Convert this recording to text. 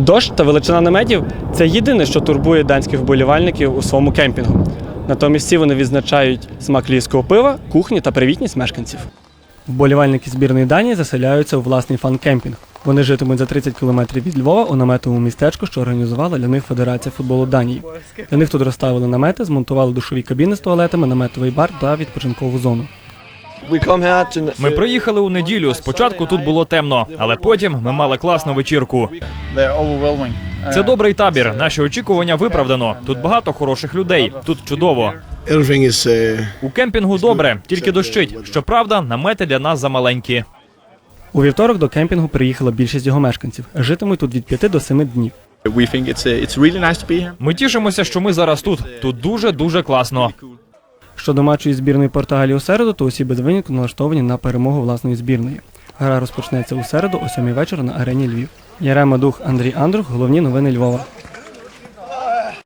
Дощ та величина наметів це єдине, що турбує данських вболівальників у своєму кемпінгу. Натомість всі вони відзначають смак львівського пива, кухні та привітність мешканців. Вболівальники збірної Данії заселяються у власний фан-кемпінг. Вони житимуть за 30 кілометрів від Львова у наметовому містечку, що організувала для них Федерація футболу Данії. Для них тут розставили намети, змонтували душові кабіни з туалетами, наметовий бар та відпочинкову зону. Ми приїхали у неділю. Спочатку тут було темно, але потім ми мали класну вечірку. Це добрий табір. Наші очікування виправдано. Тут багато хороших людей. Тут чудово. Everything is uh, У кемпінгу добре, тільки дощить. Щоправда, намети для нас замаленькі. У вівторок до кемпінгу приїхала більшість його мешканців. Житимуть тут від 5 до 7 днів. We think it's it's really nice to be here. Ми тішимося, що ми зараз тут. Тут дуже дуже класно. Щодо матчу із збірної Португалії у середу, то усі без винятку налаштовані на перемогу власної збірної. Гра розпочнеться у середу о 7 вечора на арені Львів. Ярема Дух, Андрій Андрух, головні новини Львова.